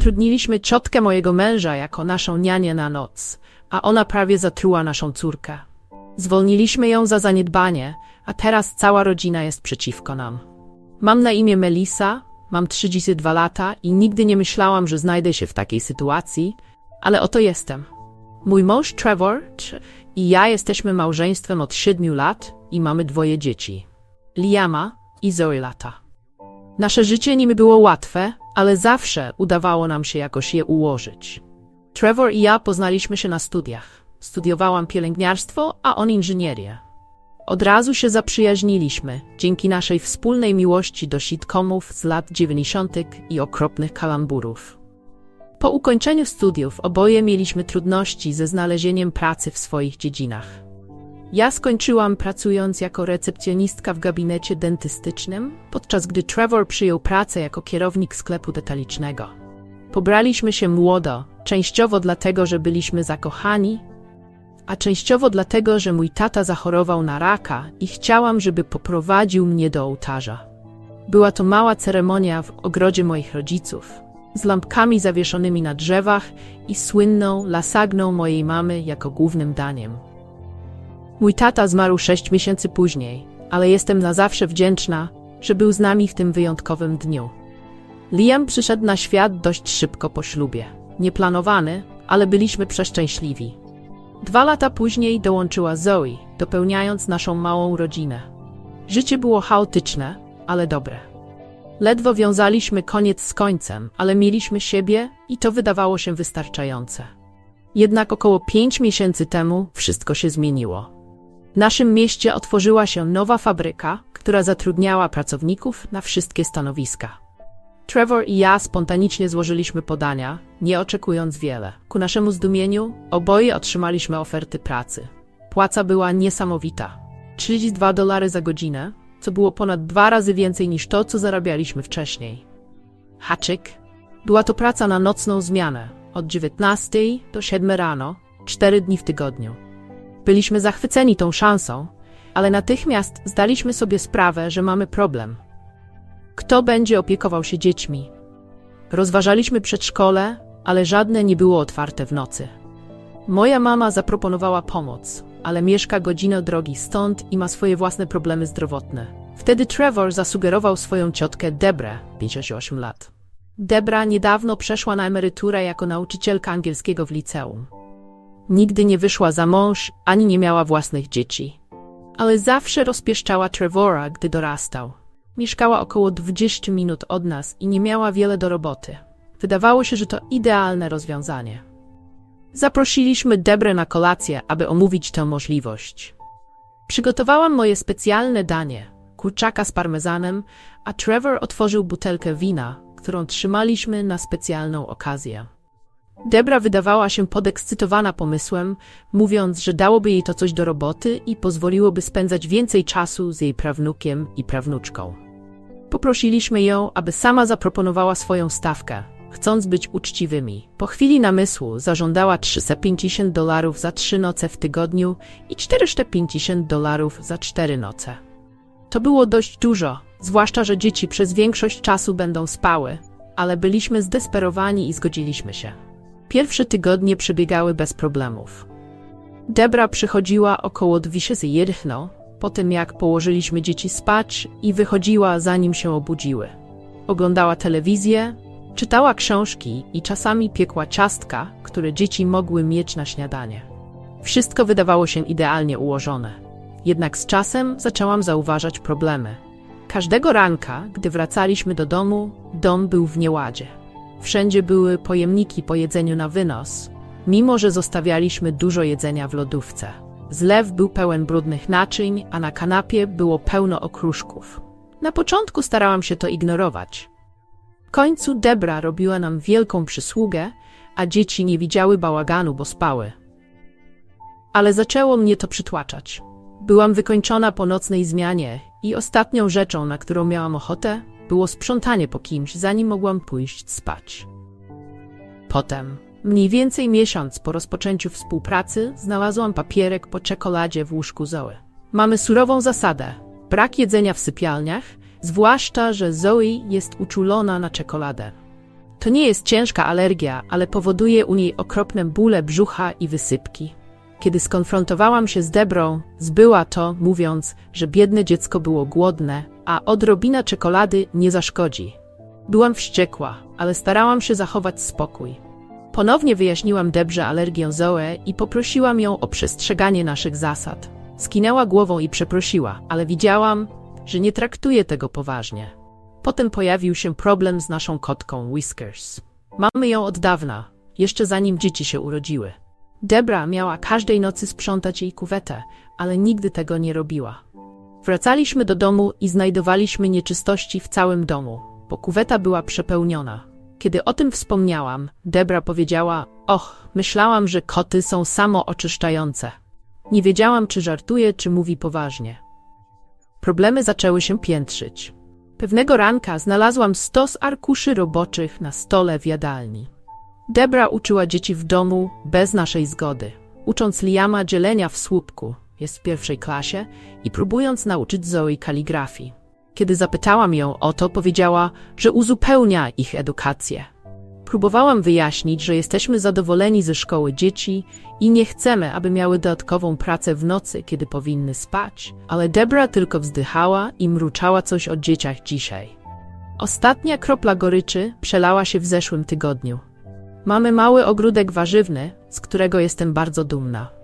Zatrudniliśmy ciotkę mojego męża jako naszą nianię na noc, a ona prawie zatruła naszą córkę. Zwolniliśmy ją za zaniedbanie, a teraz cała rodzina jest przeciwko nam. Mam na imię Melissa, mam 32 lata i nigdy nie myślałam, że znajdę się w takiej sytuacji, ale oto jestem. Mój mąż Trevor i ja jesteśmy małżeństwem od 7 lat i mamy dwoje dzieci. Liama i Zoe lata. Nasze życie nie było łatwe, ale zawsze udawało nam się jakoś je ułożyć. Trevor i ja poznaliśmy się na studiach. Studiowałam pielęgniarstwo, a on inżynierię. Od razu się zaprzyjaźniliśmy, dzięki naszej wspólnej miłości do sitcomów z lat 90. i okropnych kalamburów. Po ukończeniu studiów oboje mieliśmy trudności ze znalezieniem pracy w swoich dziedzinach. Ja skończyłam pracując jako recepcjonistka w gabinecie dentystycznym, podczas gdy Trevor przyjął pracę jako kierownik sklepu detalicznego. Pobraliśmy się młodo, częściowo dlatego, że byliśmy zakochani, a częściowo dlatego, że mój tata zachorował na raka i chciałam, żeby poprowadził mnie do ołtarza. Była to mała ceremonia w ogrodzie moich rodziców, z lampkami zawieszonymi na drzewach i słynną lasagną mojej mamy jako głównym daniem. Mój tata zmarł sześć miesięcy później, ale jestem na zawsze wdzięczna, że był z nami w tym wyjątkowym dniu. Liam przyszedł na świat dość szybko po ślubie. Nieplanowany, ale byliśmy przeszczęśliwi. Dwa lata później dołączyła Zoe, dopełniając naszą małą rodzinę. Życie było chaotyczne, ale dobre. Ledwo wiązaliśmy koniec z końcem, ale mieliśmy siebie i to wydawało się wystarczające. Jednak około pięć miesięcy temu wszystko się zmieniło. W naszym mieście otworzyła się nowa fabryka, która zatrudniała pracowników na wszystkie stanowiska. Trevor i ja spontanicznie złożyliśmy podania, nie oczekując wiele. Ku naszemu zdumieniu, oboje otrzymaliśmy oferty pracy. Płaca była niesamowita. 32 dolary za godzinę, co było ponad dwa razy więcej niż to, co zarabialiśmy wcześniej. Haczyk. Była to praca na nocną zmianę, od 19 do 7 rano, 4 dni w tygodniu. Byliśmy zachwyceni tą szansą, ale natychmiast zdaliśmy sobie sprawę, że mamy problem. Kto będzie opiekował się dziećmi? Rozważaliśmy przedszkole, ale żadne nie było otwarte w nocy. Moja mama zaproponowała pomoc, ale mieszka godzinę drogi stąd i ma swoje własne problemy zdrowotne. Wtedy Trevor zasugerował swoją ciotkę Debrę, 58 lat. Debra niedawno przeszła na emeryturę jako nauczycielka angielskiego w liceum. Nigdy nie wyszła za mąż, ani nie miała własnych dzieci. Ale zawsze rozpieszczała Trevora, gdy dorastał. Mieszkała około 20 minut od nas i nie miała wiele do roboty. Wydawało się, że to idealne rozwiązanie. Zaprosiliśmy Debrę na kolację, aby omówić tę możliwość. Przygotowałam moje specjalne danie, kurczaka z parmezanem, a Trevor otworzył butelkę wina, którą trzymaliśmy na specjalną okazję. Debra wydawała się podekscytowana pomysłem, mówiąc, że dałoby jej to coś do roboty i pozwoliłoby spędzać więcej czasu z jej prawnukiem i prawnuczką. Poprosiliśmy ją, aby sama zaproponowała swoją stawkę, chcąc być uczciwymi. Po chwili namysłu zażądała 350 dolarów za trzy noce w tygodniu i 450 dolarów za cztery noce. To było dość dużo, zwłaszcza, że dzieci przez większość czasu będą spały, ale byliśmy zdesperowani i zgodziliśmy się. Pierwsze tygodnie przebiegały bez problemów. Debra przychodziła około 21, po tym jak położyliśmy dzieci spać i wychodziła zanim się obudziły. Oglądała telewizję, czytała książki i czasami piekła ciastka, które dzieci mogły mieć na śniadanie. Wszystko wydawało się idealnie ułożone. Jednak z czasem zaczęłam zauważać problemy. Każdego ranka, gdy wracaliśmy do domu, dom był w nieładzie. Wszędzie były pojemniki po jedzeniu na wynos, mimo że zostawialiśmy dużo jedzenia w lodówce. Zlew był pełen brudnych naczyń, a na kanapie było pełno okruszków. Na początku starałam się to ignorować. W końcu Debra robiła nam wielką przysługę, a dzieci nie widziały bałaganu, bo spały. Ale zaczęło mnie to przytłaczać. Byłam wykończona po nocnej zmianie i ostatnią rzeczą, na którą miałam ochotę, było sprzątanie po kimś, zanim mogłam pójść spać. Potem, mniej więcej miesiąc po rozpoczęciu współpracy, znalazłam papierek po czekoladzie w łóżku Zoe. Mamy surową zasadę: brak jedzenia w sypialniach, zwłaszcza, że Zoe jest uczulona na czekoladę. To nie jest ciężka alergia, ale powoduje u niej okropne bóle brzucha i wysypki. Kiedy skonfrontowałam się z Debrą, zbyła to, mówiąc, że biedne dziecko było głodne, a odrobina czekolady nie zaszkodzi. Byłam wściekła, ale starałam się zachować spokój. Ponownie wyjaśniłam Debrze alergię Zoe i poprosiłam ją o przestrzeganie naszych zasad. Skinęła głową i przeprosiła, ale widziałam, że nie traktuje tego poważnie. Potem pojawił się problem z naszą kotką Whiskers. Mamy ją od dawna, jeszcze zanim dzieci się urodziły. Debra miała każdej nocy sprzątać jej kuwetę, ale nigdy tego nie robiła. Wracaliśmy do domu i znajdowaliśmy nieczystości w całym domu, bo kuweta była przepełniona. Kiedy o tym wspomniałam, Debra powiedziała: Och, myślałam, że koty są samooczyszczające. Nie wiedziałam, czy żartuje, czy mówi poważnie. Problemy zaczęły się piętrzyć. Pewnego ranka znalazłam stos arkuszy roboczych na stole w jadalni. Debra uczyła dzieci w domu bez naszej zgody, ucząc Liama dzielenia w słupku, jest w pierwszej klasie, i próbując nauczyć Zoe kaligrafii. Kiedy zapytałam ją o to, powiedziała, że uzupełnia ich edukację. Próbowałam wyjaśnić, że jesteśmy zadowoleni ze szkoły dzieci i nie chcemy, aby miały dodatkową pracę w nocy, kiedy powinny spać, ale Debra tylko wzdychała i mruczała coś o dzieciach dzisiaj. Ostatnia kropla goryczy przelała się w zeszłym tygodniu. Mamy mały ogródek warzywny, z którego jestem bardzo dumna.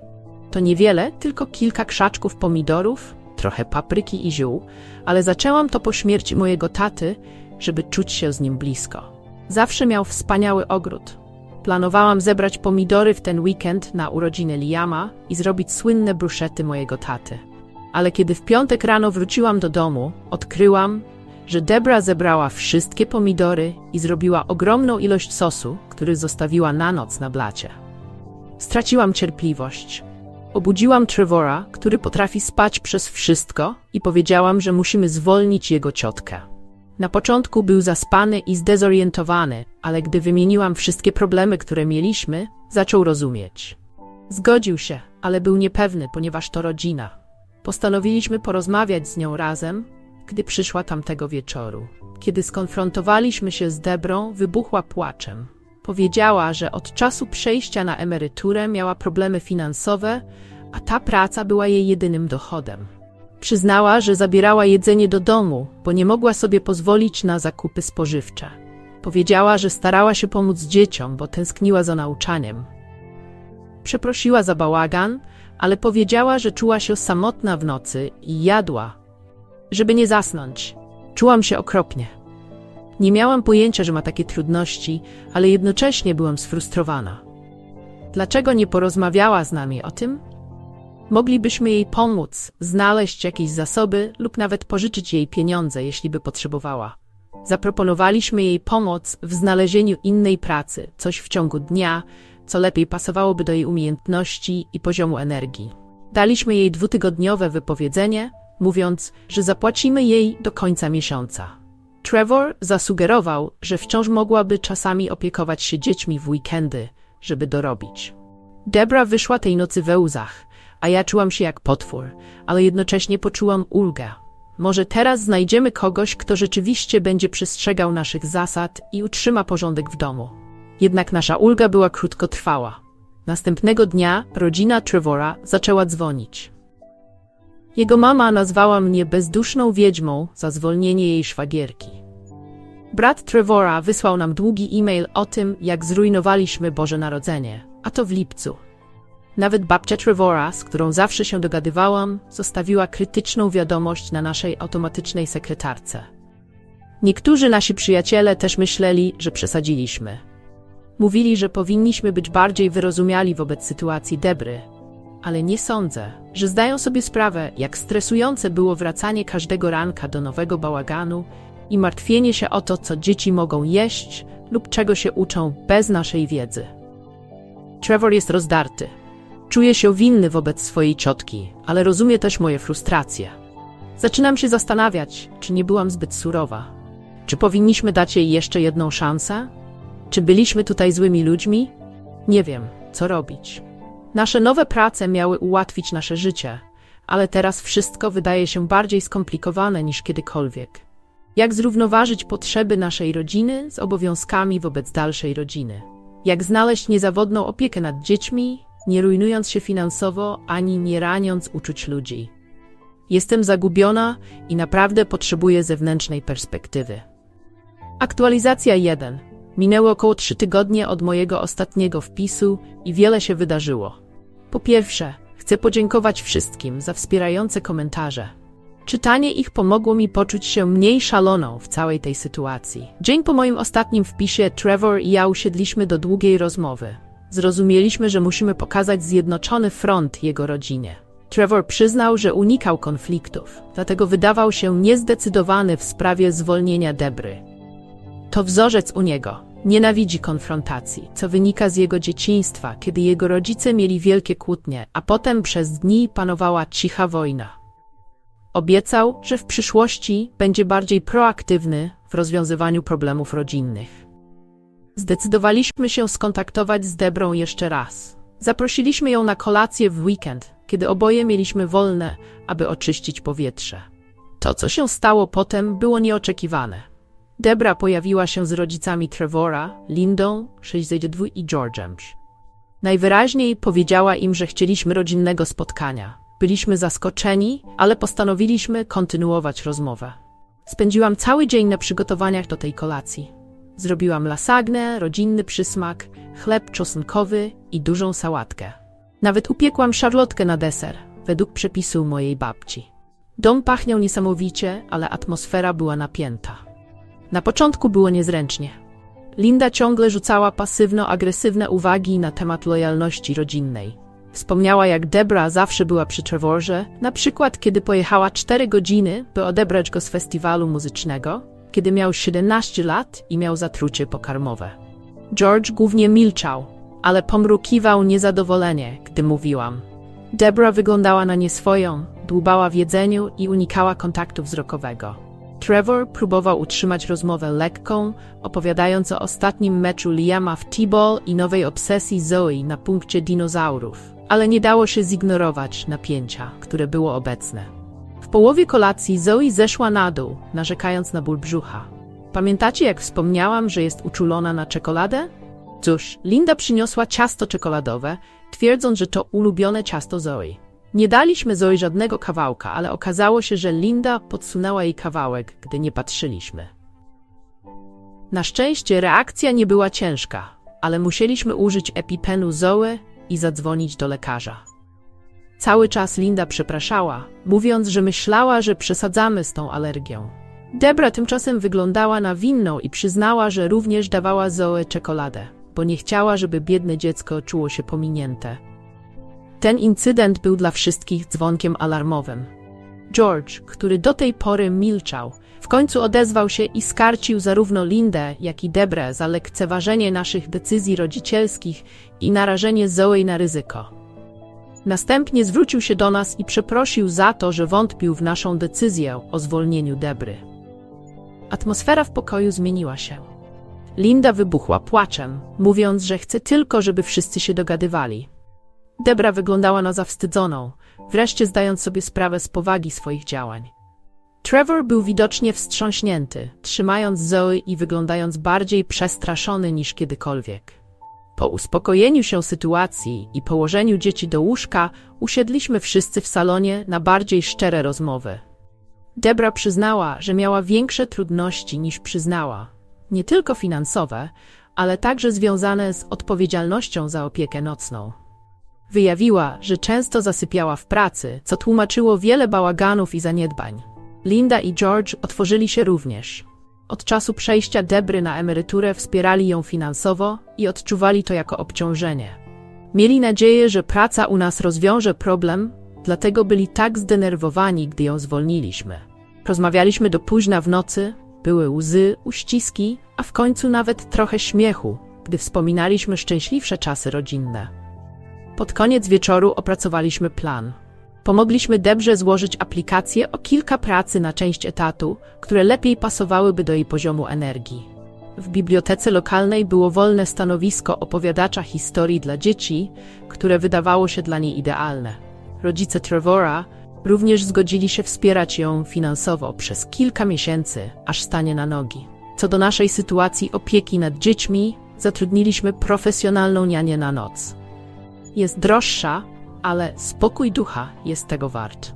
To niewiele, tylko kilka krzaczków pomidorów, trochę papryki i ziół, ale zaczęłam to po śmierci mojego taty, żeby czuć się z nim blisko. Zawsze miał wspaniały ogród. Planowałam zebrać pomidory w ten weekend na urodziny Liama i zrobić słynne bruszety mojego taty. Ale kiedy w piątek rano wróciłam do domu, odkryłam, że Debra zebrała wszystkie pomidory i zrobiła ogromną ilość sosu, który zostawiła na noc na blacie. Straciłam cierpliwość. Obudziłam Trevora, który potrafi spać przez wszystko i powiedziałam, że musimy zwolnić jego ciotkę. Na początku był zaspany i zdezorientowany, ale gdy wymieniłam wszystkie problemy, które mieliśmy, zaczął rozumieć. Zgodził się, ale był niepewny, ponieważ to rodzina. Postanowiliśmy porozmawiać z nią razem, gdy przyszła tamtego wieczoru. Kiedy skonfrontowaliśmy się z Debrą, wybuchła płaczem. Powiedziała, że od czasu przejścia na emeryturę miała problemy finansowe, a ta praca była jej jedynym dochodem. Przyznała, że zabierała jedzenie do domu, bo nie mogła sobie pozwolić na zakupy spożywcze. Powiedziała, że starała się pomóc dzieciom, bo tęskniła za nauczaniem. Przeprosiła za bałagan, ale powiedziała, że czuła się samotna w nocy i jadła, żeby nie zasnąć. Czułam się okropnie. Nie miałam pojęcia, że ma takie trudności, ale jednocześnie byłam sfrustrowana. Dlaczego nie porozmawiała z nami o tym? Moglibyśmy jej pomóc, znaleźć jakieś zasoby lub nawet pożyczyć jej pieniądze, jeśli by potrzebowała. Zaproponowaliśmy jej pomoc w znalezieniu innej pracy, coś w ciągu dnia, co lepiej pasowałoby do jej umiejętności i poziomu energii. Daliśmy jej dwutygodniowe wypowiedzenie, mówiąc, że zapłacimy jej do końca miesiąca. Trevor zasugerował, że wciąż mogłaby czasami opiekować się dziećmi w weekendy, żeby dorobić. Debra wyszła tej nocy we łzach, a ja czułam się jak potwór, ale jednocześnie poczułam ulgę. Może teraz znajdziemy kogoś, kto rzeczywiście będzie przestrzegał naszych zasad i utrzyma porządek w domu. Jednak nasza ulga była krótkotrwała. Następnego dnia rodzina Trevora zaczęła dzwonić. Jego mama nazwała mnie bezduszną wiedźmą za zwolnienie jej szwagierki. Brat Trevora wysłał nam długi e-mail o tym, jak zrujnowaliśmy Boże Narodzenie, a to w lipcu. Nawet babcia Trevora, z którą zawsze się dogadywałam, zostawiła krytyczną wiadomość na naszej automatycznej sekretarce. Niektórzy nasi przyjaciele też myśleli, że przesadziliśmy. Mówili, że powinniśmy być bardziej wyrozumiali wobec sytuacji Debry, ale nie sądzę, że zdają sobie sprawę, jak stresujące było wracanie każdego ranka do nowego bałaganu i martwienie się o to, co dzieci mogą jeść lub czego się uczą bez naszej wiedzy. Trevor jest rozdarty. Czuje się winny wobec swojej ciotki, ale rozumie też moje frustracje. Zaczynam się zastanawiać, czy nie byłam zbyt surowa. Czy powinniśmy dać jej jeszcze jedną szansę? Czy byliśmy tutaj złymi ludźmi? Nie wiem, co robić. Nasze nowe prace miały ułatwić nasze życie, ale teraz wszystko wydaje się bardziej skomplikowane niż kiedykolwiek. Jak zrównoważyć potrzeby naszej rodziny z obowiązkami wobec dalszej rodziny? Jak znaleźć niezawodną opiekę nad dziećmi, nie rujnując się finansowo ani nie raniąc uczuć ludzi? Jestem zagubiona i naprawdę potrzebuję zewnętrznej perspektywy. Aktualizacja 1. Minęło około 3 tygodnie od mojego ostatniego wpisu i wiele się wydarzyło. Po pierwsze, chcę podziękować wszystkim za wspierające komentarze. Czytanie ich pomogło mi poczuć się mniej szaloną w całej tej sytuacji. Dzień po moim ostatnim wpisie Trevor i ja usiedliśmy do długiej rozmowy. Zrozumieliśmy, że musimy pokazać zjednoczony front jego rodzinie. Trevor przyznał, że unikał konfliktów, dlatego wydawał się niezdecydowany w sprawie zwolnienia Debry. To wzorzec u niego. Nienawidzi konfrontacji, co wynika z jego dzieciństwa, kiedy jego rodzice mieli wielkie kłótnie, a potem przez dni panowała cicha wojna. Obiecał, że w przyszłości będzie bardziej proaktywny w rozwiązywaniu problemów rodzinnych. Zdecydowaliśmy się skontaktować z Debrą jeszcze raz. Zaprosiliśmy ją na kolację w weekend, kiedy oboje mieliśmy wolne, aby oczyścić powietrze. To, co się stało potem, było nieoczekiwane. Debra pojawiła się z rodzicami Trevora, Lindą, 62 i George'em. Najwyraźniej powiedziała im, że chcieliśmy rodzinnego spotkania. Byliśmy zaskoczeni, ale postanowiliśmy kontynuować rozmowę. Spędziłam cały dzień na przygotowaniach do tej kolacji. Zrobiłam lasagnę, rodzinny przysmak, chleb czosnkowy i dużą sałatkę. Nawet upiekłam szarlotkę na deser, według przepisu mojej babci. Dom pachniał niesamowicie, ale atmosfera była napięta. Na początku było niezręcznie. Linda ciągle rzucała pasywno-agresywne uwagi na temat lojalności rodzinnej. Wspomniała, jak Debra zawsze była przy Trevorze, na przykład kiedy pojechała 4 godziny, by odebrać go z festiwalu muzycznego, kiedy miał 17 lat i miał zatrucie pokarmowe. George głównie milczał, ale pomrukiwał niezadowolenie, gdy mówiłam. Debra wyglądała na nieswoją, dłubała w jedzeniu i unikała kontaktu wzrokowego. Trevor próbował utrzymać rozmowę lekką, opowiadając o ostatnim meczu Liama w T-ball i nowej obsesji Zoe na punkcie dinozaurów, ale nie dało się zignorować napięcia, które było obecne. W połowie kolacji Zoe zeszła na dół, narzekając na ból brzucha. Pamiętacie, jak wspomniałam, że jest uczulona na czekoladę? Cóż, Linda przyniosła ciasto czekoladowe, twierdząc, że to ulubione ciasto Zoe. Nie daliśmy Zoe żadnego kawałka, ale okazało się, że Linda podsunęła jej kawałek, gdy nie patrzyliśmy. Na szczęście reakcja nie była ciężka, ale musieliśmy użyć epipenu Zoe i zadzwonić do lekarza. Cały czas Linda przepraszała, mówiąc, że myślała, że przesadzamy z tą alergią. Debra tymczasem wyglądała na winną i przyznała, że również dawała Zoe czekoladę, bo nie chciała, żeby biedne dziecko czuło się pominięte. Ten incydent był dla wszystkich dzwonkiem alarmowym. George, który do tej pory milczał, w końcu odezwał się i skarcił zarówno Lindę, jak i Debrę za lekceważenie naszych decyzji rodzicielskich i narażenie Zoe na ryzyko. Następnie zwrócił się do nas i przeprosił za to, że wątpił w naszą decyzję o zwolnieniu Debry. Atmosfera w pokoju zmieniła się. Linda wybuchła płaczem, mówiąc, że chce tylko, żeby wszyscy się dogadywali. Debra wyglądała na zawstydzoną, wreszcie zdając sobie sprawę z powagi swoich działań. Trevor był widocznie wstrząśnięty, trzymając Zoe i wyglądając bardziej przestraszony niż kiedykolwiek. Po uspokojeniu się sytuacji i położeniu dzieci do łóżka, usiedliśmy wszyscy w salonie na bardziej szczere rozmowy. Debra przyznała, że miała większe trudności niż przyznała, nie tylko finansowe, ale także związane z odpowiedzialnością za opiekę nocną. Wyjawiła, że często zasypiała w pracy, co tłumaczyło wiele bałaganów i zaniedbań. Linda i George otworzyli się również. Od czasu przejścia Debry na emeryturę wspierali ją finansowo i odczuwali to jako obciążenie. Mieli nadzieję, że praca u nas rozwiąże problem, dlatego byli tak zdenerwowani, gdy ją zwolniliśmy. Rozmawialiśmy do późna w nocy, były łzy, uściski, a w końcu nawet trochę śmiechu, gdy wspominaliśmy szczęśliwsze czasy rodzinne. Pod koniec wieczoru opracowaliśmy plan. Pomogliśmy Debrze złożyć aplikację o kilka pracy na część etatu, które lepiej pasowałyby do jej poziomu energii. W bibliotece lokalnej było wolne stanowisko opowiadacza historii dla dzieci, które wydawało się dla niej idealne. Rodzice Trevora Również zgodzili się wspierać ją finansowo przez kilka miesięcy, aż stanie na nogi. Co do naszej sytuacji opieki nad dziećmi, zatrudniliśmy profesjonalną nianię na noc. Jest droższa, ale spokój ducha jest tego wart.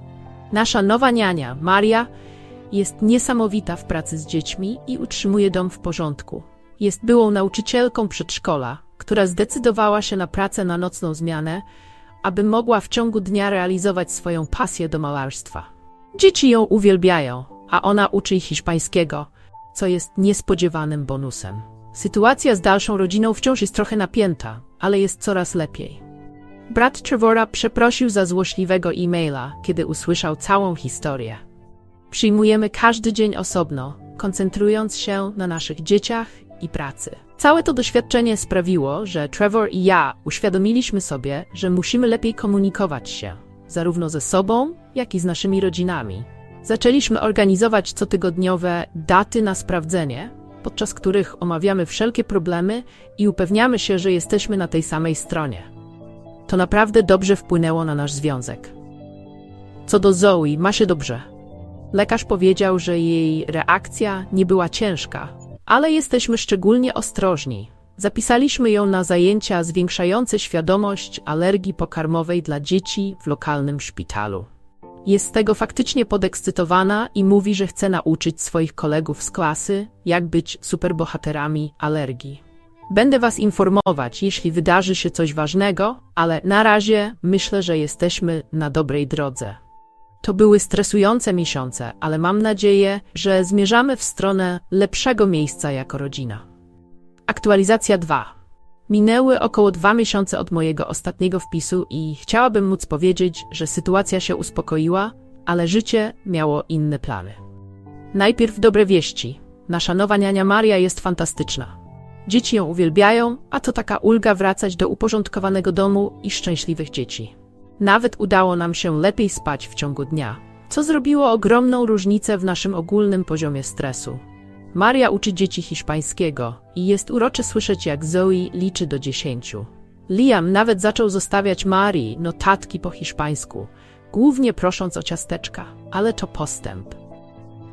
Nasza nowa niania, Maria, jest niesamowita w pracy z dziećmi i utrzymuje dom w porządku. Jest byłą nauczycielką przedszkola, która zdecydowała się na pracę na nocną zmianę, aby mogła w ciągu dnia realizować swoją pasję do malarstwa. Dzieci ją uwielbiają, a ona uczy ich hiszpańskiego, co jest niespodziewanym bonusem. Sytuacja z dalszą rodziną wciąż jest trochę napięta, ale jest coraz lepiej. Brat Trevora przeprosił za złośliwego e-maila, kiedy usłyszał całą historię. Przyjmujemy każdy dzień osobno, koncentrując się na naszych dzieciach i pracy. Całe to doświadczenie sprawiło, że Trevor i ja uświadomiliśmy sobie, że musimy lepiej komunikować się, zarówno ze sobą, jak i z naszymi rodzinami. Zaczęliśmy organizować cotygodniowe daty na sprawdzenie, podczas których omawiamy wszelkie problemy i upewniamy się, że jesteśmy na tej samej stronie. To naprawdę dobrze wpłynęło na nasz związek. Co do Zoe, ma się dobrze. Lekarz powiedział, że jej reakcja nie była ciężka, ale jesteśmy szczególnie ostrożni. Zapisaliśmy ją na zajęcia zwiększające świadomość alergii pokarmowej dla dzieci w lokalnym szpitalu. Jest tego faktycznie podekscytowana i mówi, że chce nauczyć swoich kolegów z klasy, jak być superbohaterami alergii. Będę Was informować, jeśli wydarzy się coś ważnego, ale na razie myślę, że jesteśmy na dobrej drodze. To były stresujące miesiące, ale mam nadzieję, że zmierzamy w stronę lepszego miejsca jako rodzina. Aktualizacja 2. Minęły około dwa miesiące od mojego ostatniego wpisu i chciałabym móc powiedzieć, że sytuacja się uspokoiła, ale życie miało inne plany. Najpierw dobre wieści. Nasza nowa niania Maria jest fantastyczna. Dzieci ją uwielbiają, a to taka ulga wracać do uporządkowanego domu i szczęśliwych dzieci. Nawet udało nam się lepiej spać w ciągu dnia, co zrobiło ogromną różnicę w naszym ogólnym poziomie stresu. Maria uczy dzieci hiszpańskiego i jest urocze słyszeć, jak Zoe liczy do dziesięciu. Liam nawet zaczął zostawiać Marii notatki po hiszpańsku, głównie prosząc o ciasteczka, ale to postęp.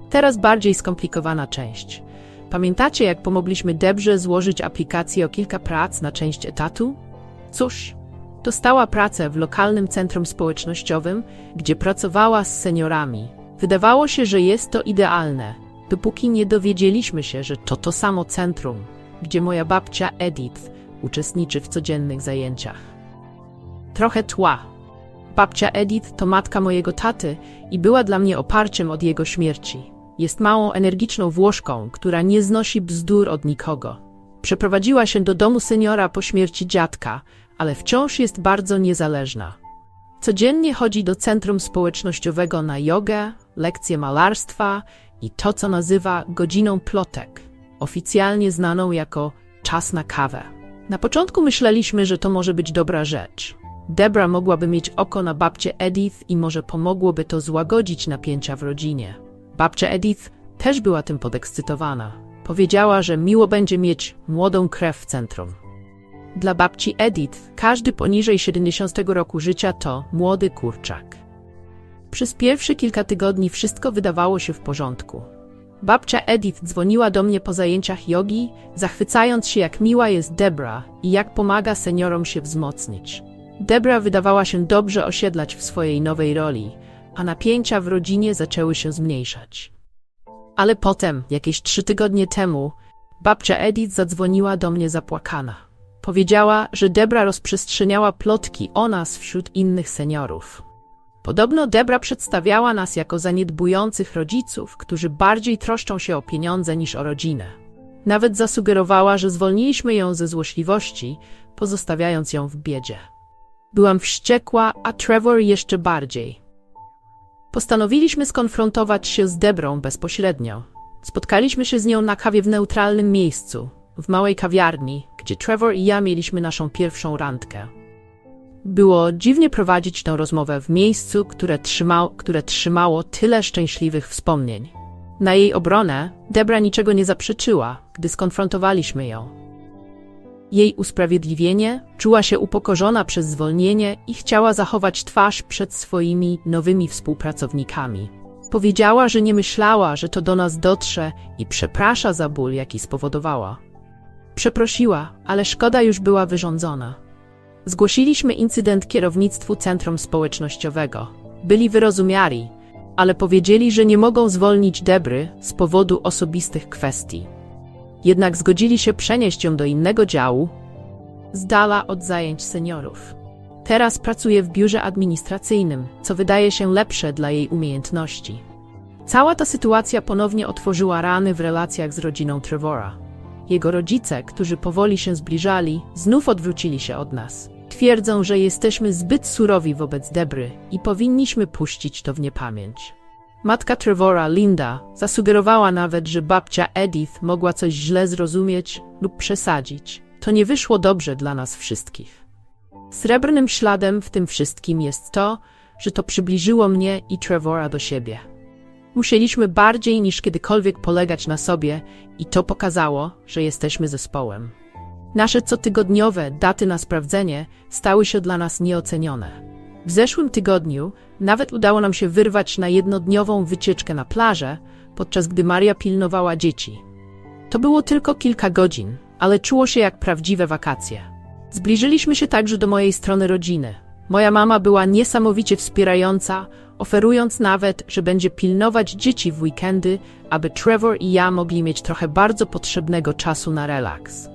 Teraz bardziej skomplikowana część. Pamiętacie, jak pomogliśmy Debrze złożyć aplikację o kilka prac na część etatu? Cóż, dostała pracę w lokalnym centrum społecznościowym, gdzie pracowała z seniorami. Wydawało się, że jest to idealne, dopóki nie dowiedzieliśmy się, że to to samo centrum, gdzie moja babcia Edith uczestniczy w codziennych zajęciach. Trochę tła. Babcia Edith to matka mojego taty i była dla mnie oparciem od jego śmierci. Jest małą, energiczną Włoszką, która nie znosi bzdur od nikogo. Przeprowadziła się do domu seniora po śmierci dziadka, ale wciąż jest bardzo niezależna. Codziennie chodzi do centrum społecznościowego na jogę, lekcje malarstwa i to, co nazywa godziną plotek, oficjalnie znaną jako czas na kawę. Na początku myśleliśmy, że to może być dobra rzecz. Debra mogłaby mieć oko na babcię Edith i może pomogłoby to złagodzić napięcia w rodzinie. Babcia Edith też była tym podekscytowana. Powiedziała, że miło będzie mieć młodą krew w centrum. Dla babci Edith każdy poniżej 70 roku życia to młody kurczak. Przez pierwsze kilka tygodni wszystko wydawało się w porządku. Babcia Edith dzwoniła do mnie po zajęciach jogi, zachwycając się, jak miła jest Debra i jak pomaga seniorom się wzmocnić. Debra wydawała się dobrze osiedlać w swojej nowej roli, a napięcia w rodzinie zaczęły się zmniejszać. Ale potem, jakieś trzy tygodnie temu, babcia Edith zadzwoniła do mnie zapłakana. Powiedziała, że Debra rozprzestrzeniała plotki o nas wśród innych seniorów. Podobno Debra przedstawiała nas jako zaniedbujących rodziców, którzy bardziej troszczą się o pieniądze niż o rodzinę. Nawet zasugerowała, że zwolniliśmy ją ze złośliwości, pozostawiając ją w biedzie. Byłam wściekła, a Trevor jeszcze bardziej. Postanowiliśmy skonfrontować się z Debrą bezpośrednio. Spotkaliśmy się z nią na kawie w neutralnym miejscu, w małej kawiarni, gdzie Trevor i ja mieliśmy naszą pierwszą randkę. Było dziwnie prowadzić tę rozmowę w miejscu, które, które trzymało tyle szczęśliwych wspomnień. Na jej obronę Debra niczego nie zaprzeczyła, gdy skonfrontowaliśmy ją. Jej usprawiedliwienie czuła się upokorzona przez zwolnienie i chciała zachować twarz przed swoimi nowymi współpracownikami. Powiedziała, że nie myślała, że to do nas dotrze i przeprasza za ból, jaki spowodowała. Przeprosiła, ale szkoda już była wyrządzona. Zgłosiliśmy incydent kierownictwu Centrum Społecznościowego. Byli wyrozumiali, ale powiedzieli, że nie mogą zwolnić Debry z powodu osobistych kwestii. Jednak zgodzili się przenieść ją do innego działu, z dala od zajęć seniorów. Teraz pracuje w biurze administracyjnym, co wydaje się lepsze dla jej umiejętności. Cała ta sytuacja ponownie otworzyła rany w relacjach z rodziną Trevora. Jego rodzice, którzy powoli się zbliżali, znów odwrócili się od nas. Twierdzą, że jesteśmy zbyt surowi wobec Debry i powinniśmy puścić to w niepamięć. Matka Trevora, Linda, zasugerowała nawet, że babcia Edith mogła coś źle zrozumieć lub przesadzić. To nie wyszło dobrze dla nas wszystkich. Srebrnym śladem w tym wszystkim jest to, że to przybliżyło mnie i Trevora do siebie. Musieliśmy bardziej niż kiedykolwiek polegać na sobie i to pokazało, że jesteśmy zespołem. Nasze cotygodniowe daty na sprawdzenie stały się dla nas nieocenione. W zeszłym tygodniu nawet udało nam się wyrwać na jednodniową wycieczkę na plażę, podczas gdy Maria pilnowała dzieci. To było tylko kilka godzin, ale czuło się jak prawdziwe wakacje. Zbliżyliśmy się także do mojej strony rodziny. Moja mama była niesamowicie wspierająca, oferując nawet, że będzie pilnować dzieci w weekendy, aby Trevor i ja mogli mieć trochę bardzo potrzebnego czasu na relaks.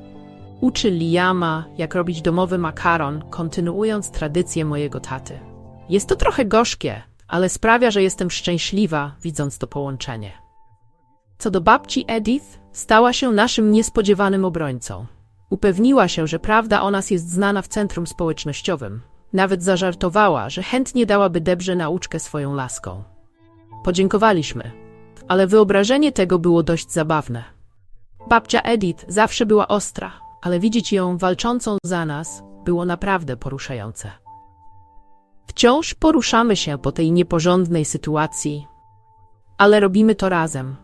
Uczy Liama, jak robić domowy makaron, kontynuując tradycję mojego taty. Jest to trochę gorzkie, ale sprawia, że jestem szczęśliwa, widząc to połączenie. Co do babci Edith, stała się naszym niespodziewanym obrońcą. Upewniła się, że prawda o nas jest znana w centrum społecznościowym. Nawet zażartowała, że chętnie dałaby Debrze nauczkę swoją laską. Podziękowaliśmy, ale wyobrażenie tego było dość zabawne. Babcia Edith zawsze była ostra, ale widzieć ją walczącą za nas było naprawdę poruszające. Wciąż poruszamy się po tej nieporządnej sytuacji, ale robimy to razem.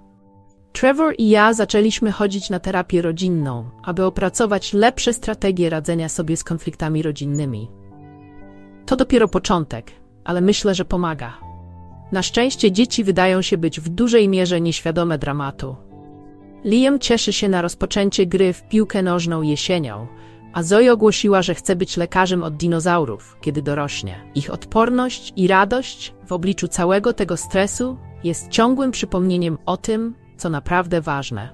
Trevor i ja zaczęliśmy chodzić na terapię rodzinną, aby opracować lepsze strategie radzenia sobie z konfliktami rodzinnymi. To dopiero początek, ale myślę, że pomaga. Na szczęście dzieci wydają się być w dużej mierze nieświadome dramatu. Liam cieszy się na rozpoczęcie gry w piłkę nożną jesienią, a Zoe ogłosiła, że chce być lekarzem od dinozaurów, kiedy dorośnie. Ich odporność i radość w obliczu całego tego stresu jest ciągłym przypomnieniem o tym, co naprawdę ważne.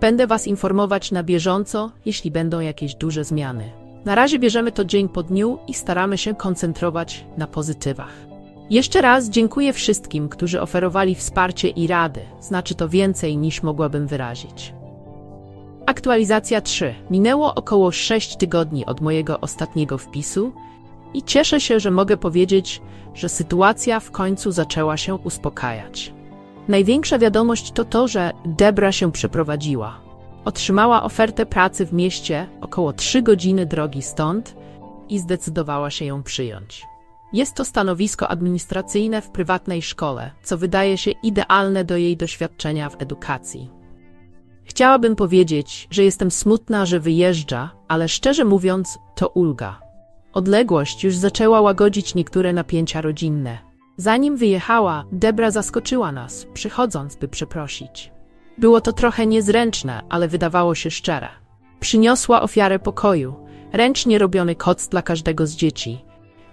Będę Was informować na bieżąco, jeśli będą jakieś duże zmiany. Na razie bierzemy to dzień po dniu i staramy się koncentrować na pozytywach. Jeszcze raz dziękuję wszystkim, którzy oferowali wsparcie i rady. Znaczy to więcej niż mogłabym wyrazić. Aktualizacja 3. Minęło około 6 tygodni od mojego ostatniego wpisu i cieszę się, że mogę powiedzieć, że sytuacja w końcu zaczęła się uspokajać. Największa wiadomość to to, że Debra się przeprowadziła. Otrzymała ofertę pracy w mieście około 3 godziny drogi stąd i zdecydowała się ją przyjąć. Jest to stanowisko administracyjne w prywatnej szkole, co wydaje się idealne do jej doświadczenia w edukacji. Chciałabym powiedzieć, że jestem smutna, że wyjeżdża, ale szczerze mówiąc, to ulga. Odległość już zaczęła łagodzić niektóre napięcia rodzinne. Zanim wyjechała, Debra zaskoczyła nas, przychodząc, by przeprosić. Było to trochę niezręczne, ale wydawało się szczere. Przyniosła ofiarę pokoju, ręcznie robiony koc dla każdego z dzieci.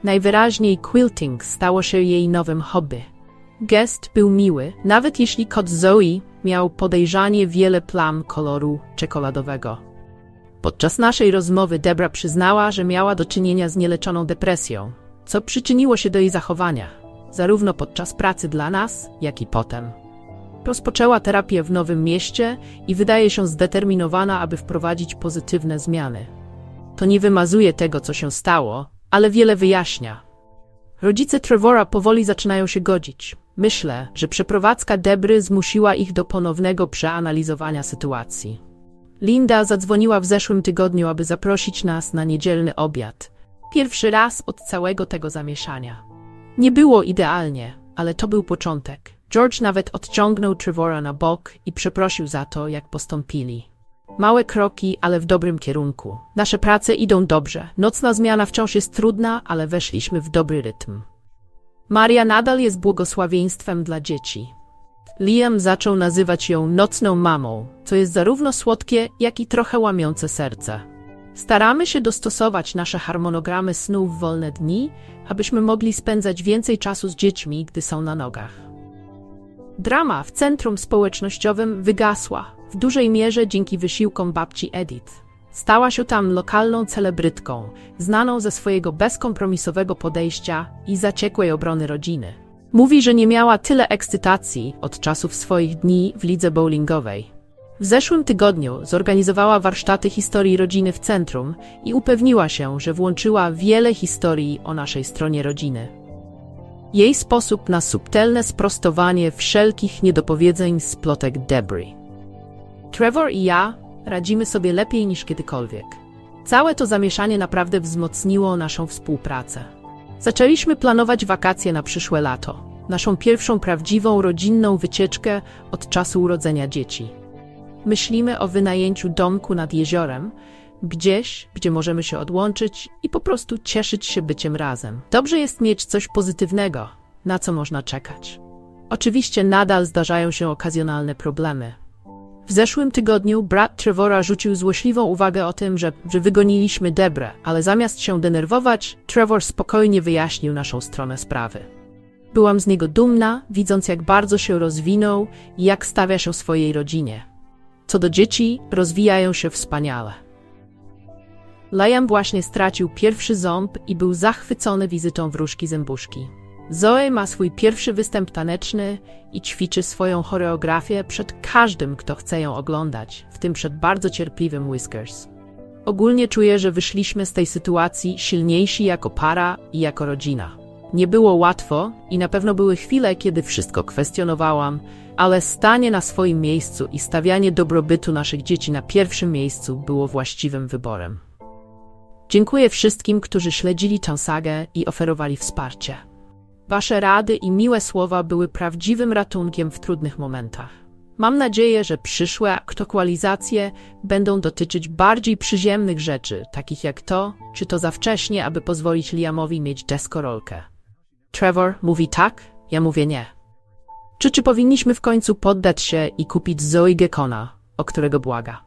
Najwyraźniej quilting stało się jej nowym hobby. Gest był miły, nawet jeśli kot Zoe miał podejrzanie wiele plam koloru czekoladowego. Podczas naszej rozmowy Debra przyznała, że miała do czynienia z nieleczoną depresją, co przyczyniło się do jej zachowania, zarówno podczas pracy dla nas, jak i potem. Rozpoczęła terapię w nowym mieście i wydaje się zdeterminowana, aby wprowadzić pozytywne zmiany. To nie wymazuje tego, co się stało, ale wiele wyjaśnia. Rodzice Trevora powoli zaczynają się godzić. Myślę, że przeprowadzka Debry zmusiła ich do ponownego przeanalizowania sytuacji. Linda zadzwoniła w zeszłym tygodniu, aby zaprosić nas na niedzielny obiad. Pierwszy raz od całego tego zamieszania. Nie było idealnie, ale to był początek. George nawet odciągnął Trevora na bok i przeprosił za to, jak postąpili. Małe kroki, ale w dobrym kierunku. Nasze prace idą dobrze. Nocna zmiana wciąż jest trudna, ale weszliśmy w dobry rytm. Maria nadal jest błogosławieństwem dla dzieci. Liam zaczął nazywać ją nocną mamą, co jest zarówno słodkie, jak i trochę łamiące serce. Staramy się dostosować nasze harmonogramy snu w wolne dni, abyśmy mogli spędzać więcej czasu z dziećmi, gdy są na nogach. Drama w centrum społecznościowym wygasła, w dużej mierze dzięki wysiłkom babci Edith. Stała się tam lokalną celebrytką, znaną ze swojego bezkompromisowego podejścia i zaciekłej obrony rodziny. Mówi, że nie miała tyle ekscytacji od czasów swoich dni w lidze bowlingowej. W zeszłym tygodniu zorganizowała warsztaty historii rodziny w centrum i upewniła się, że włączyła wiele historii o naszej stronie rodziny. Jej sposób na subtelne sprostowanie wszelkich niedopowiedzeń z plotek Debris. Trevor i ja radzimy sobie lepiej niż kiedykolwiek. Całe to zamieszanie naprawdę wzmocniło naszą współpracę. Zaczęliśmy planować wakacje na przyszłe lato, naszą pierwszą prawdziwą rodzinną wycieczkę od czasu urodzenia dzieci. Myślimy o wynajęciu domku nad jeziorem, gdzieś, gdzie możemy się odłączyć i po prostu cieszyć się byciem razem. Dobrze jest mieć coś pozytywnego, na co można czekać. Oczywiście nadal zdarzają się okazjonalne problemy. W zeszłym tygodniu brat Trevora rzucił złośliwą uwagę o tym, że, że wygoniliśmy Debrę, ale zamiast się denerwować, Trevor spokojnie wyjaśnił naszą stronę sprawy. Byłam z niego dumna, widząc jak bardzo się rozwinął i jak stawia się swojej rodzinie. Co do dzieci, rozwijają się wspaniale. Liam właśnie stracił pierwszy ząb i był zachwycony wizytą wróżki zębuszki. Zoe ma swój pierwszy występ taneczny i ćwiczy swoją choreografię przed każdym, kto chce ją oglądać, w tym przed bardzo cierpliwym Whiskers. Ogólnie czuję, że wyszliśmy z tej sytuacji silniejsi jako para i jako rodzina. Nie było łatwo i na pewno były chwile, kiedy wszystko kwestionowałam, ale stanie na swoim miejscu i stawianie dobrobytu naszych dzieci na pierwszym miejscu było właściwym wyborem. Dziękuję wszystkim, którzy śledzili tę sagę i oferowali wsparcie. Wasze rady i miłe słowa były prawdziwym ratunkiem w trudnych momentach. Mam nadzieję, że przyszłe aktualizacje będą dotyczyć bardziej przyziemnych rzeczy, takich jak to, czy to za wcześnie, aby pozwolić Liamowi mieć deskorolkę. Trevor mówi tak, ja mówię nie. Czy czy powinniśmy w końcu poddać się i kupić Zoe Gekona, o którego błaga?